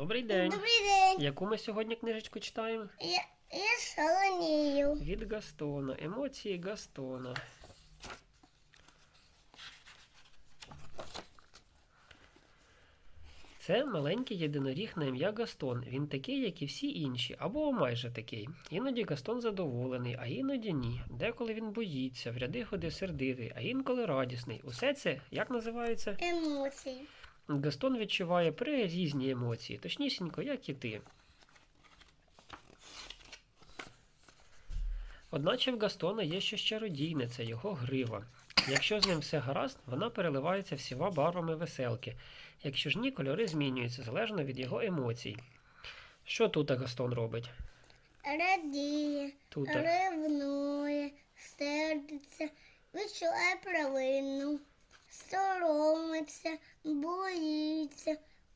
Добрий день. Добрий день. Яку ми сьогодні книжечку читаємо? Я, я шалонію. Від Гастона. Емоції Гастона. Це маленький єдиноріг на ім'я Гастон. Він такий, як і всі інші, або майже такий. Іноді Гастон задоволений, а іноді ні. Деколи він боїться, в ряди ходи сердитий, а інколи радісний. Усе це як називається? Емоції. Гастон відчуває прирізні емоції, точнісінько, як і ти. Одначе в Гастона є щось чародійне, це його грива. Якщо з ним все гаразд, вона переливається всіма барвами веселки. Якщо ж ні, кольори змінюються залежно від його емоцій. Що тут Гастон робить? Радіє, ревнує, сердиться, відчуває провину,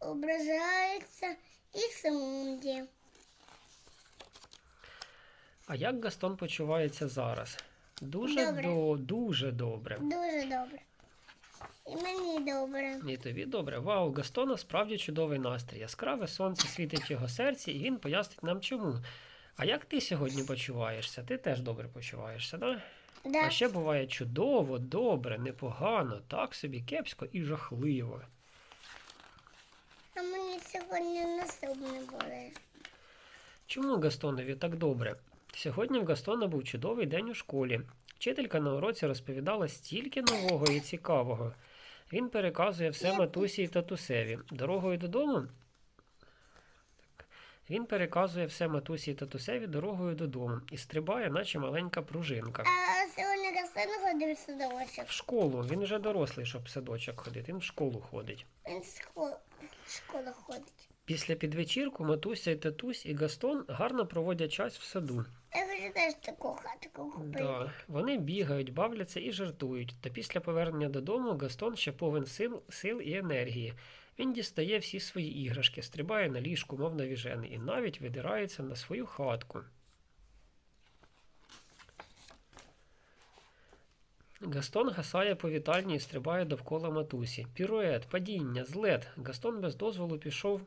боїться, ображається і сумує. А як Гастон почувається зараз? Дуже Добре. до дуже добре. Дуже добре. І мені добре. І тобі добре. Вау, Гастона справді чудовий настрій. Яскраве сонце світить в його серці, і він пояснить нам чому. А як ти сьогодні почуваєшся? Ти теж добре почуваєшся, да? Да. А ще буває чудово, добре, непогано, так собі кепсько і жахливо. Сьогодні наступне буде. Чому Гастонові так добре? Сьогодні в Гастона був чудовий день у школі. Вчителька на уроці розповідала стільки нового і цікавого. Він переказує все матусі і татусеві. Дорогою додому. Він переказує все матусі і татусеві дорогою додому і стрибає, наче маленька пружинка. А сьогодні Гастон ходив в садочок. В школу. Він вже дорослий, щоб в садочок ходити. Він в школу ходить. Він в школу, в школу ходить. Після підвечірку матуся і татусь і Гастон гарно проводять час в саду. Я хочу теж таку хатку купити. Да. Вони бігають, бавляться і жартують. Та після повернення додому Гастон ще повен сил, сил і енергії. Він дістає всі свої іграшки, стрибає на ліжку, мов навіжений, і навіть видирається на свою хатку. Гастон гасає по вітальні і стрибає довкола матусі. Пірует, падіння, злет. Гастон без дозволу пішов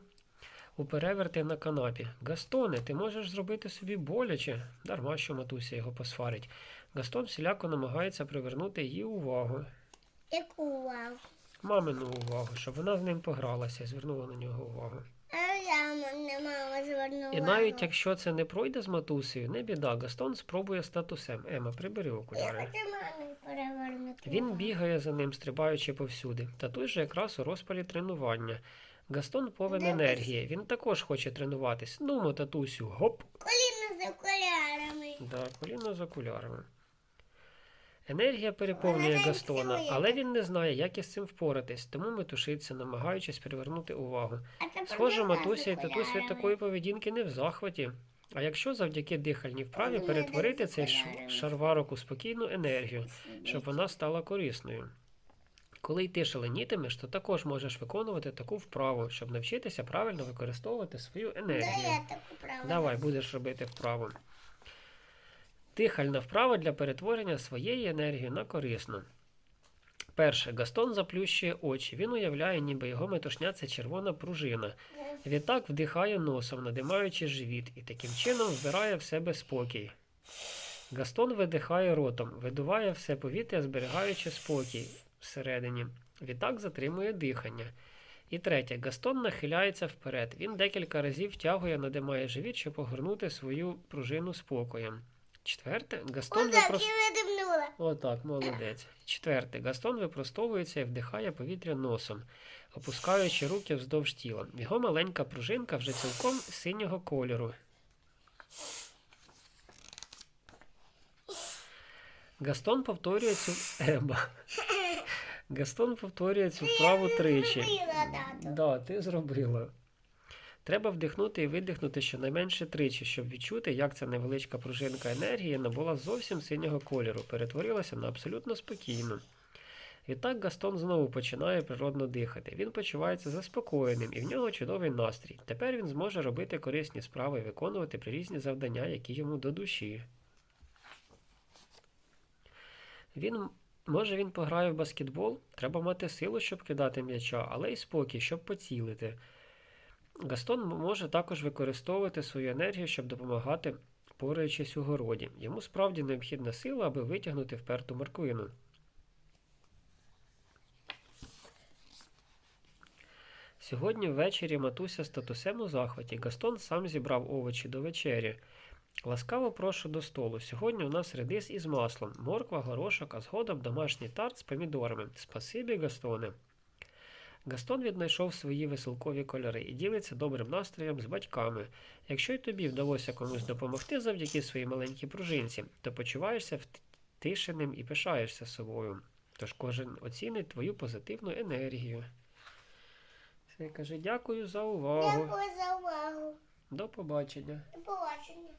у переверти на канапі. Гастоне, ти можеш зробити собі боляче. Дарма що матуся його посварить. Гастон всіляко намагається привернути її увагу. Яку увагу? Мамину увагу, щоб вона з ним погралася звернула на нього увагу. А я не мама звернула. І навіть якщо це не пройде з матусею, не біда, Гастон спробує статусем. Ема, прибери Я окуляри. Перевернути. Він бігає за ним, стрибаючи повсюди. Та той же якраз у розпалі тренування. Гастон повен енергії. Він також хоче тренуватись. Ну, татусю, гоп! Коліна з окулярами. Да, коліно з окулярами. Енергія переповнює Вона Гастона, танцює. але він не знає, як із цим впоратись, тому метушиться, намагаючись привернути увагу. А Схоже, з матуся і татусь від окулярами. такої поведінки не в захваті. А якщо завдяки дихальній вправі перетворити цей шарварок у спокійну енергію, щоб вона стала корисною. Коли й ти шаленітимеш, то також можеш виконувати таку вправу, щоб навчитися правильно використовувати свою енергію. Давай, будеш робити вправу. Дихальна вправа для перетворення своєї енергії на корисну. Перше. Гастон заплющує очі. Він уявляє, ніби його метушня це червона пружина. Відтак вдихає носом, надимаючи живіт, і таким чином вбирає в себе спокій. Гастон видихає ротом, видуває все повітря, зберігаючи спокій всередині. Відтак затримує дихання. І третє. Гастон нахиляється вперед. Він декілька разів втягує, надимає живіт, щоб огорнути свою пружину спокоєм. Четверте. Гастон Отак, видимнула. Отак, молодець. Четверте. Гастон випростовується і вдихає повітря носом, опускаючи руки вздовж тіла. Його маленька пружинка вже цілком синього кольору. Гастон повторює цю Ема. Гастон повторює цю вправу тричі. Да, ти зробила. Треба вдихнути і видихнути щонайменше тричі, щоб відчути, як ця невеличка пружинка енергії набула зовсім синього кольору, перетворилася на абсолютно спокійну. Відтак Гастон знову починає природно дихати. Він почувається заспокоєним і в нього чудовий настрій. Тепер він зможе робити корисні справи і виконувати різні завдання, які йому до душі. Він Може він пограє в баскетбол? Треба мати силу, щоб кидати м'яча, але й спокій, щоб поцілити. Гастон може також використовувати свою енергію, щоб допомагати, пораючись у городі. Йому справді необхідна сила, аби витягнути вперту морквину. Сьогодні ввечері матуся з татусем у захваті. Гастон сам зібрав овочі до вечері. Ласкаво прошу до столу. Сьогодні у нас редис із маслом, морква, горошок, а згодом домашній тарт з помідорами. Спасибі, Гастоне. Гастон віднайшов свої веселкові кольори і ділиться добрим настроєм з батьками. Якщо й тобі вдалося комусь допомогти завдяки своїй маленькій пружинці, то почуваєшся втишеним і пишаєшся собою. Тож кожен оцінить твою позитивну енергію. Все каже, дякую за увагу. Дякую за увагу. До побачення. До побачення.